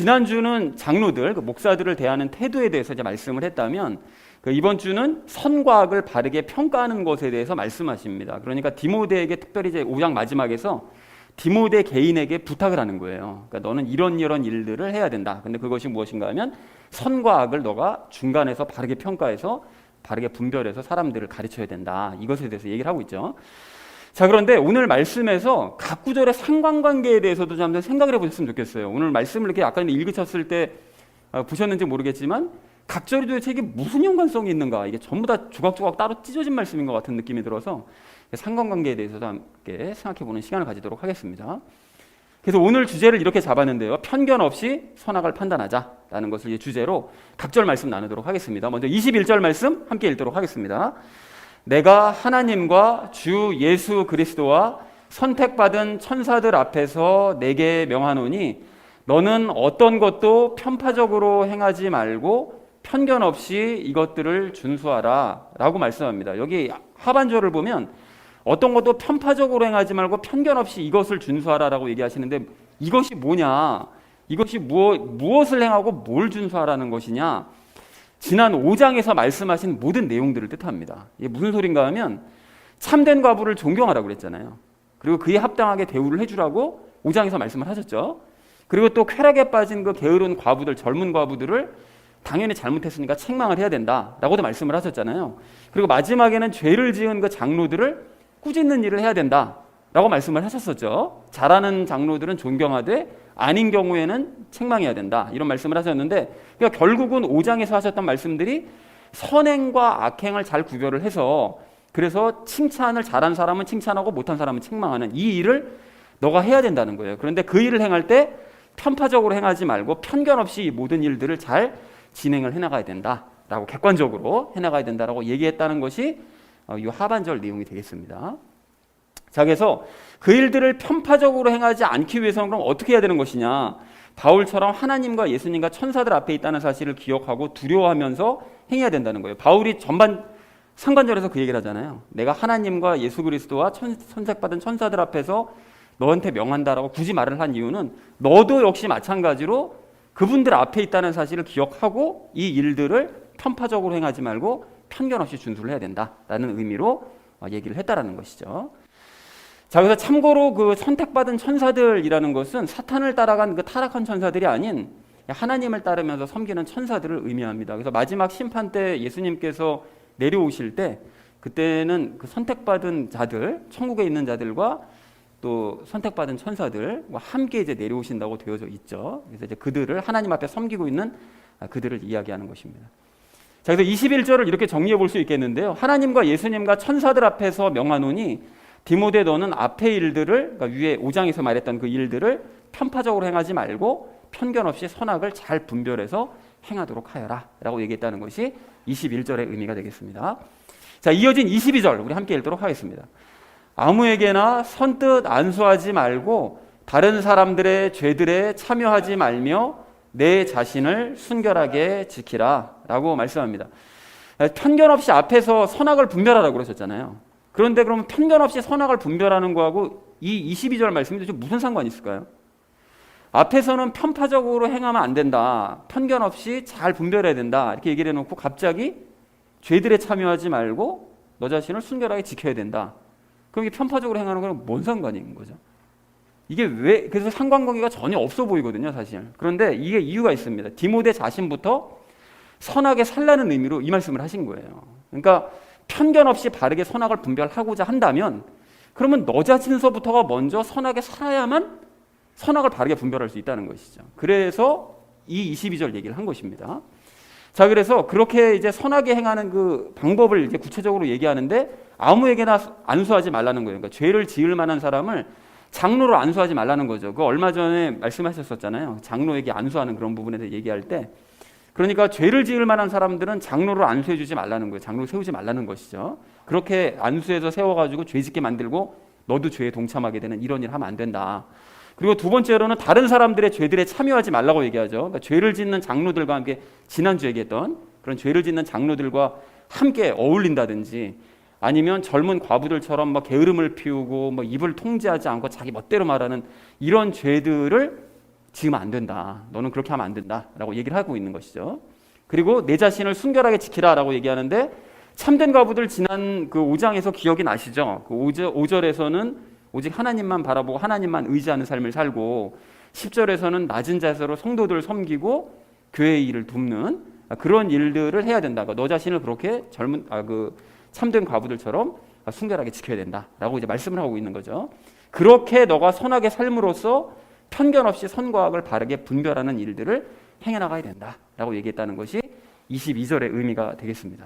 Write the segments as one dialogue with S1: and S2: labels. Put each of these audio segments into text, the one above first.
S1: 지난주는 장로들, 그 목사들을 대하는 태도에 대해서 이제 말씀을 했다면 그 이번 주는 선과 악을 바르게 평가하는 것에 대해서 말씀하십니다. 그러니까 디모데에게 특별히 이제 5장 마지막에서 디모데 개인에게 부탁을 하는 거예요. 그러니까 너는 이런 이런 일들을 해야 된다. 근데 그것이 무엇인가 하면 선과 악을 너가 중간에서 바르게 평가해서 바르게 분별해서 사람들을 가르쳐야 된다. 이것에 대해서 얘기를 하고 있죠. 자, 그런데 오늘 말씀에서 각 구절의 상관관계에 대해서도 좀 한번 생각을 해보셨으면 좋겠어요. 오늘 말씀을 이렇게 아까 읽으셨을 때 어, 보셨는지 모르겠지만 각 절이 도대체 이게 무슨 연관성이 있는가 이게 전부 다 조각조각 따로 찢어진 말씀인 것 같은 느낌이 들어서 상관관계에 대해서도 함께 생각해보는 시간을 가지도록 하겠습니다. 그래서 오늘 주제를 이렇게 잡았는데요. 편견 없이 선악을 판단하자라는 것을 주제로 각절 말씀 나누도록 하겠습니다. 먼저 21절 말씀 함께 읽도록 하겠습니다. 내가 하나님과 주 예수 그리스도와 선택받은 천사들 앞에서 내게 명하노니 너는 어떤 것도 편파적으로 행하지 말고 편견 없이 이것들을 준수하라 라고 말씀합니다. 여기 하반절을 보면 어떤 것도 편파적으로 행하지 말고 편견 없이 이것을 준수하라 라고 얘기하시는데 이것이 뭐냐? 이것이 무엇, 무엇을 행하고 뭘 준수하라는 것이냐? 지난 5장에서 말씀하신 모든 내용들을 뜻합니다. 이게 무슨 소린가 하면 참된 과부를 존경하라고 그랬잖아요. 그리고 그에 합당하게 대우를 해주라고 5장에서 말씀을 하셨죠. 그리고 또 쾌락에 빠진 그 게으른 과부들, 젊은 과부들을 당연히 잘못했으니까 책망을 해야 된다라고도 말씀을 하셨잖아요. 그리고 마지막에는 죄를 지은 그 장로들을 꾸짖는 일을 해야 된다라고 말씀을 하셨었죠. 잘하는 장로들은 존경하되 아닌 경우에는 책망해야 된다 이런 말씀을 하셨는데 그러니까 결국은 5장에서 하셨던 말씀들이 선행과 악행을 잘 구별을 해서 그래서 칭찬을 잘한 사람은 칭찬하고 못한 사람은 책망하는 이 일을 너가 해야 된다는 거예요. 그런데 그 일을 행할 때 편파적으로 행하지 말고 편견 없이 이 모든 일들을 잘 진행을 해나가야 된다라고 객관적으로 해나가야 된다라고 얘기했다는 것이 어, 이 하반절 내용이 되겠습니다. 자, 그래서 그 일들을 편파적으로 행하지 않기 위해서는 그럼 어떻게 해야 되는 것이냐? 바울처럼 하나님과 예수님과 천사들 앞에 있다는 사실을 기억하고 두려워하면서 행해야 된다는 거예요. 바울이 전반 상반절에서 그 얘기를 하잖아요. 내가 하나님과 예수 그리스도와 천, 선택받은 천사들 앞에서 너한테 명한다라고 굳이 말을 한 이유는 너도 역시 마찬가지로 그분들 앞에 있다는 사실을 기억하고 이 일들을 편파적으로 행하지 말고 편견 없이 준수를 해야 된다라는 의미로 어, 얘기를 했다라는 것이죠. 자, 그래서 참고로 그 선택받은 천사들이라는 것은 사탄을 따라간 그 타락한 천사들이 아닌 하나님을 따르면서 섬기는 천사들을 의미합니다. 그래서 마지막 심판 때 예수님께서 내려오실 때 그때는 그 선택받은 자들, 천국에 있는 자들과 또 선택받은 천사들과 함께 이제 내려오신다고 되어져 있죠. 그래서 이제 그들을 하나님 앞에 섬기고 있는 그들을 이야기하는 것입니다. 자, 그래서 21절을 이렇게 정리해 볼 수 있겠는데요. 하나님과 예수님과 천사들 앞에서 명하노니 디모데 너는 앞의 일들을 그러니까 위에 5장에서 말했던 그 일들을 편파적으로 행하지 말고 편견 없이 선악을 잘 분별해서 행하도록 하여라라고 얘기했다는 것이 21절의 의미가 되겠습니다. 자, 이어진 22절 우리 함께 읽도록 하겠습니다. 아무에게나 선뜻 안수하지 말고 다른 사람들의 죄들에 참여하지 말며 내 자신을 순결하게 지키라라고 말씀합니다. 편견 없이 앞에서 선악을 분별하라고 그러셨잖아요. 그런데 그러면 편견 없이 선악을 분별하는 거하고 이 22절 말씀이 도대체 무슨 상관이 있을까요? 앞에서는 편파적으로 행하면 안 된다. 편견 없이 잘 분별해야 된다. 이렇게 얘기를 해놓고 갑자기 죄들에 참여하지 말고 너 자신을 순결하게 지켜야 된다. 그럼 이게 편파적으로 행하는 거는 뭔 있는 거죠? 이게 왜 그래서 상관관계가 전혀 없어 보이거든요, 사실. 그런데 이게 이유가 있습니다. 디모데 자신부터 선하게 살라는 의미로 이 말씀을 하신 거예요. 그러니까 편견 없이 바르게 선악을 분별하고자 한다면 그러면 너 자신서부터가 먼저 선하게 살아야만 선악을 바르게 분별할 수 있다는 것이죠. 그래서 이 22절 얘기를 한 것입니다. 자, 그래서 그렇게 이제 선하게 행하는 그 방법을 이제 구체적으로 얘기하는데 아무에게나 안수하지 말라는 거예요. 그러니까 죄를 지을 만한 사람을 장로로 안수하지 말라는 거죠. 그 얼마 전에 말씀하셨었잖아요. 장로에게 안수하는 그런 부분에 대해 얘기할 때 그러니까 죄를 지을 만한 사람들은 장로를 안수해 주지 말라는 거예요. 장로 세우지 말라는 것이죠. 그렇게 안수해서 세워가지고 죄 짓게 만들고 너도 죄에 동참하게 되는 이런 일 하면 안 된다. 그리고 두 번째로는 다른 사람들의 죄들에 참여하지 말라고 얘기하죠. 그러니까 죄를 짓는 장로들과 함께 지난주 얘기했던 그런 죄를 짓는 장로들과 함께 어울린다든지 아니면 젊은 과부들처럼 뭐 게으름을 피우고 뭐 입을 통제하지 않고 자기 멋대로 말하는 이런 죄들을 지으면 안 된다. 너는 그렇게 하면 안 된다 라고 얘기를 하고 있는 것이죠. 그리고 내 자신을 순결하게 지키라 라고 얘기하는데 참된 과부들 지난 그 5장에서 기억이 나시죠? 그 5절 에서는 오직 하나님만 바라보고 하나님만 의지하는 삶을 살고 10절에서는 낮은 자세로 성도들을 섬기고 교회의 일을 돕는 그런 일들을 해야 된다. 너 자신을 그렇게 젊은 아 그 참된 과부들처럼 순결하게 지켜야 된다 라고 이제 말씀을 하고 있는 거죠. 그렇게 너가 선하게 삶으로써 편견 없이 선과 악을 바르게 분별하는 일들을 행해 나가야 된다라고 얘기했다는 것이 22절의 의미가 되겠습니다.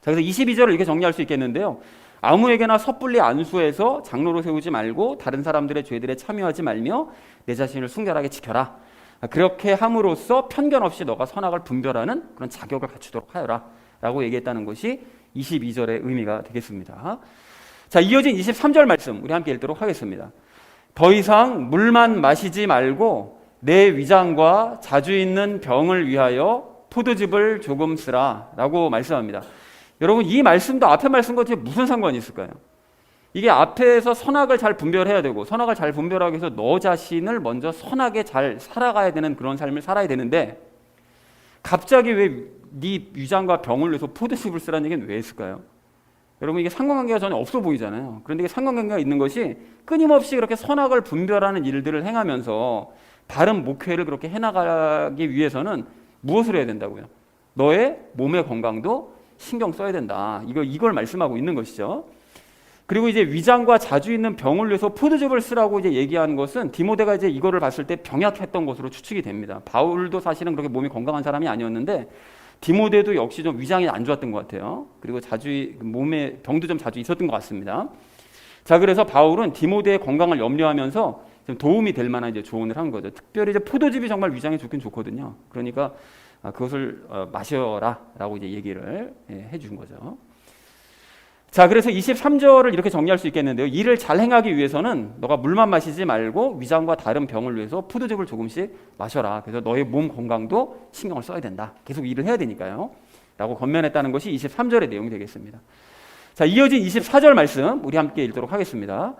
S1: 자, 그래서 22절을 이렇게 정리할 수 있겠는데요. 아무에게나 섣불리 안수해서 장로로 세우지 말고 다른 사람들의 죄들에 참여하지 말며 내 자신을 순결하게 지켜라. 그렇게 함으로써 편견 없이 너가 선악을 분별하는 그런 자격을 갖추도록 하여라. 라고 얘기했다는 것이 22절의 의미가 되겠습니다. 자, 이어진 23절 말씀 우리 함께 읽도록 하겠습니다. 더 이상 물만 마시지 말고 내 위장과 자주 있는 병을 위하여 포도즙을 조금 쓰라 라고 말씀합니다. 여러분 이 말씀도 앞에 말씀과 뒤에 무슨 상관이 있을까요? 이게 앞에서 선악을 잘 분별해야 되고 선악을 잘 분별하기 위해서 너 자신을 먼저 선하게 잘 살아가야 되는 그런 삶을 살아야 되는데 갑자기 왜 네 위장과 병을 위해서 포도즙을 쓰라는 얘기는 왜 했을까요? 여러분 이게 상관관계가 전혀 없어 보이잖아요. 그런데 이게 상관관계가 있는 것이 끊임없이 그렇게 선악을 분별하는 일들을 행하면서 바른 목회를 그렇게 해나가기 위해서는 무엇을 해야 된다고요? 너의 몸의 건강도 신경 써야 된다. 이거 이걸 말씀하고 있는 것이죠. 그리고 이제 위장과 자주 있는 병을 위해서 포도즙을 쓰라고 이제 얘기한 것은 디모데가 이제 이거를 봤을 때 병약했던 것으로 추측이 됩니다. 바울도 사실은 그렇게 몸이 건강한 사람이 아니었는데 디모데도 역시 좀 위장이 안 좋았던 것 같아요. 그리고 자주 몸에 병도 좀 자주 있었던 것 같습니다. 자, 그래서 바울은 디모데의 건강을 염려하면서 좀 도움이 될 만한 이제 조언을 한 거죠. 특별히 이제 포도즙이 정말 위장에 좋긴 좋거든요. 그러니까 아, 그것을 어, 마셔라라고 이제 얘기를 예, 해준 거죠. 자, 그래서 23절을 이렇게 정리할 수 있겠는데요. 일을 잘 행하기 위해서는 너가 물만 마시지 말고 위장과 다른 병을 위해서 포도즙을 조금씩 마셔라. 그래서 너의 몸 건강도 신경을 써야 된다. 계속 일을 해야 되니까요. 라고 권면했다는 것이 23절의 내용이 되겠습니다. 자, 이어진 24절 말씀 우리 함께 읽도록 하겠습니다.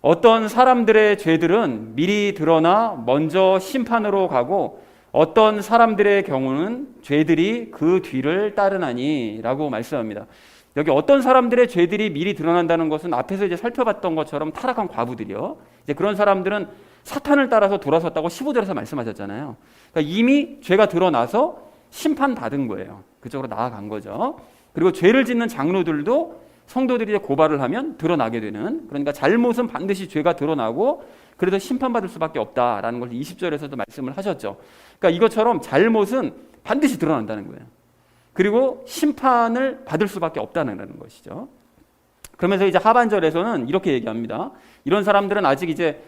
S1: 어떤 사람들의 죄들은 미리 드러나 먼저 심판으로 가고 어떤 사람들의 경우는 죄들이 그 뒤를 따르나니라고 말씀합니다. 여기 어떤 사람들의 죄들이 미리 드러난다는 것은 앞에서 이제 살펴봤던 것처럼 타락한 과부들이요. 이제 그런 사람들은 사탄을 따라서 돌아섰다고 15절에서 말씀하셨잖아요. 그러니까 이미 죄가 드러나서 심판받은 거예요. 그쪽으로 나아간 거죠. 그리고 죄를 짓는 장로들도 성도들이 고발을 하면 드러나게 되는 그러니까 잘못은 반드시 죄가 드러나고 그래도 심판받을 수밖에 없다라는 걸 20절에서도 말씀을 하셨죠. 그러니까 이것처럼 잘못은 반드시 드러난다는 거예요. 그리고 심판을 받을 수밖에 없다는 것이죠. 그러면서 이제 하반절에서는 이렇게 얘기합니다. 이런 사람들은 아직 이제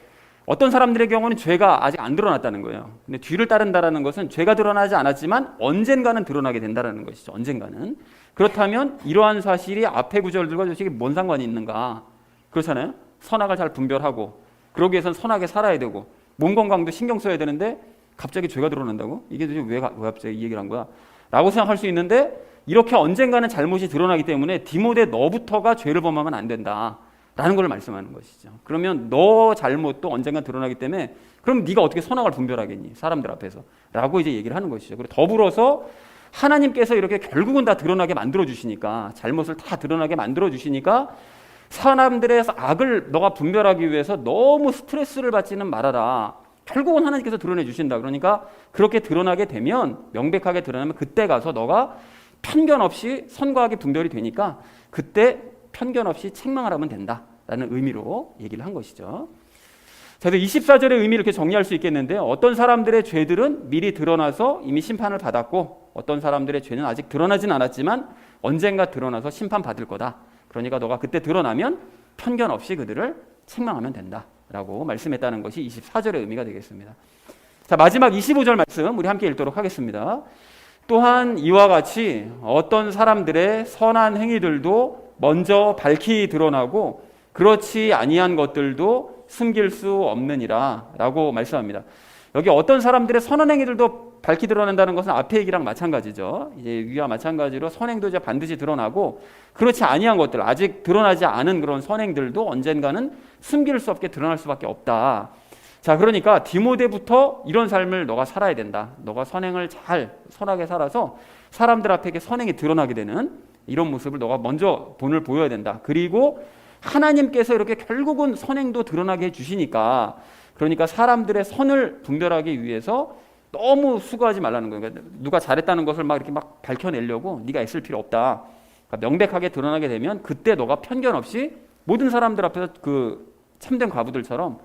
S1: 어떤 사람들의 경우는 죄가 아직 안 드러났다는 거예요. 근데 뒤를 따른다라는 것은 죄가 드러나지 않았지만 언젠가는 드러나게 된다라는 것이죠. 언젠가는. 그렇다면 이러한 사실이 앞에 구절들과 솔직히 뭔 상관이 있는가? 그렇잖아요. 선악을 잘 분별하고 그러기 위해서는 선하게 살아야 되고 몸 건강도 신경 써야 되는데 갑자기 죄가 드러난다고? 이게 도대체 왜, 왜 갑자기 이 얘기를 한 거야? 라고 생각할 수 있는데 이렇게 언젠가는 잘못이 드러나기 때문에 디모데 너부터가 죄를 범하면 안 된다. 라는 걸 말씀하는 것이죠. 그러면 너 잘못도 언젠가 드러나기 때문에 그럼 네가 어떻게 선악을 분별하겠니? 사람들 앞에서. 라고 이제 얘기를 하는 것이죠. 그리고 더불어서 하나님께서 이렇게 결국은 다 드러나게 만들어 주시니까 잘못을 다 드러나게 만들어 주시니까 사람들의 악을 너가 분별하기 위해서 너무 스트레스를 받지는 말아라. 결국은 하나님께서 드러내 주신다. 그러니까 그렇게 드러나게 되면 명백하게 드러나면 그때 가서 너가 편견 없이 선과 악이 분별이 되니까 그때 편견 없이 책망을 하면 된다 라는 의미로 얘기를 한 것이죠. 자, 24절의 의미를 이렇게 정리할 수 있겠는데 어떤 사람들의 죄들은 미리 드러나서 이미 심판을 받았고 어떤 사람들의 죄는 아직 드러나진 않았지만 언젠가 드러나서 심판받을 거다. 그러니까 너가 그때 드러나면 편견 없이 그들을 책망하면 된다 라고 말씀했다는 것이 24절의 의미가 되겠습니다. 자, 마지막 25절 말씀 우리 함께 읽도록 하겠습니다. 또한 이와 같이 어떤 사람들의 선한 행위들도 먼저 밝히 드러나고 그렇지 아니한 것들도 숨길 수 없느니라 라고 말씀합니다. 여기 어떤 사람들의 선한 행위들도 밝히 드러낸다는 것은 앞에 얘기랑 마찬가지죠. 이제 위와 마찬가지로 선행도 이제 반드시 드러나고 그렇지 아니한 것들 아직 드러나지 않은 그런 선행들도 언젠가는 숨길 수 없게 드러날 수밖에 없다. 자, 그러니까 디모데부터 이런 삶을 너가 살아야 된다. 너가 선행을 잘 선하게 살아서 사람들 앞에 선행이 드러나게 되는 이런 모습을 너가 먼저 본을 보여야 된다. 그리고 하나님께서 이렇게 결국은 선행도 드러나게 해 주시니까 그러니까 사람들의 선을 분별하기 위해서 너무 수고하지 말라는 거예요. 그러니까 누가 잘했다는 것을 막 이렇게 막 밝혀내려고 네가 애쓸 필요 없다. 그러니까 명백하게 드러나게 되면 그때 너가 편견 없이 모든 사람들 앞에서 그 참된 과부들처럼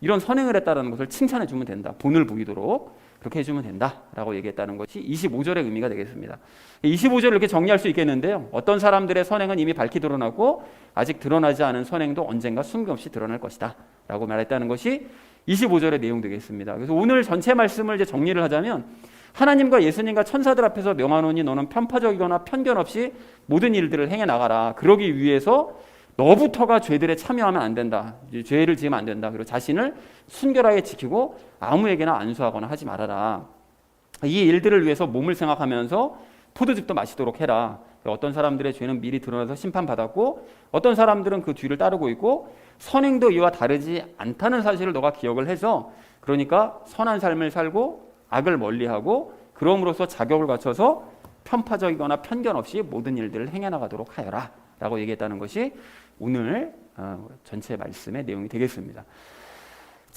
S1: 이런 선행을 했다는 것을 칭찬해 주면 된다. 본을 보이도록 그렇게 해주면 된다라고 얘기했다는 것이 25절의 의미가 되겠습니다. 25절을 이렇게 정리할 수 있겠는데요. 어떤 사람들의 선행은 이미 밝히 드러나고 아직 드러나지 않은 선행도 언젠가 숨김없이 드러날 것이다. 라고 말했다는 것이 25절의 내용 되겠습니다. 그래서 오늘 전체 말씀을 이제 정리를 하자면 하나님과 예수님과 천사들 앞에서 명하노니 너는 편파적이거나 편견 없이 모든 일들을 행해 나가라. 그러기 위해서 너부터가 죄들에 참여하면 안 된다. 죄를 지으면 안 된다. 그리고 자신을 순결하게 지키고 아무에게나 안수하거나 하지 말아라. 이 일들을 위해서 몸을 생각하면서 포도즙도 마시도록 해라. 어떤 사람들의 죄는 미리 드러나서 심판받았고 어떤 사람들은 그 뒤를 따르고 있고 선행도 이와 다르지 않다는 사실을 너가 기억을 해서 그러니까 선한 삶을 살고 악을 멀리하고 그럼으로써 자격을 갖춰서 편파적이거나 편견 없이 모든 일들을 행해 나가도록 하여라. 라고 얘기했다는 것이 오늘 어, 전체 말씀의 내용이 되겠습니다.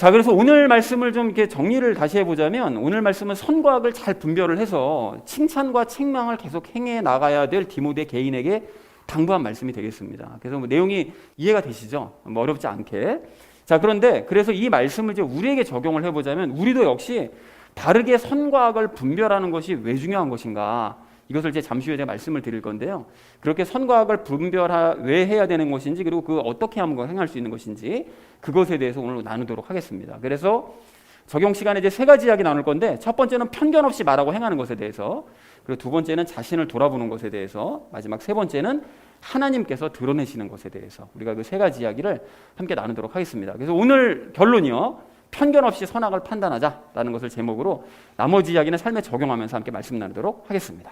S1: 자, 그래서 오늘 말씀을 좀 이렇게 정리를 다시 해보자면 오늘 말씀은 선과 악을 잘 분별을 해서 칭찬과 책망을 계속 행해 나가야 될 디모데 개인에게 당부한 말씀이 되겠습니다. 그래서 뭐 내용이 이해가 되시죠? 뭐 어렵지 않게. 자, 그런데 그래서 이 말씀을 이제 우리에게 적용을 해보자면 우리도 역시 바르게 선과 악을 분별하는 것이 왜 중요한 것인가? 이것을 이제 잠시 후에 제가 말씀을 드릴 건데요. 그렇게 선과 악을 분별하 왜 해야 되는 것인지 그리고 그 어떻게 하면 행할 수 있는 것인지 그것에 대해서 오늘 나누도록 하겠습니다. 그래서 적용 시간에 이제 세 가지 이야기 나눌 건데 첫 번째는 편견 없이 말하고 행하는 것에 대해서 그리고 두 번째는 자신을 돌아보는 것에 대해서 마지막 세 번째는 하나님께서 드러내시는 것에 대해서 우리가 그 세 가지 이야기를 함께 나누도록 하겠습니다. 그래서 오늘 결론이요. 편견 없이 선악을 판단하자라는 것을 제목으로 나머지 이야기는 삶에 적용하면서 함께 말씀 나누도록 하겠습니다.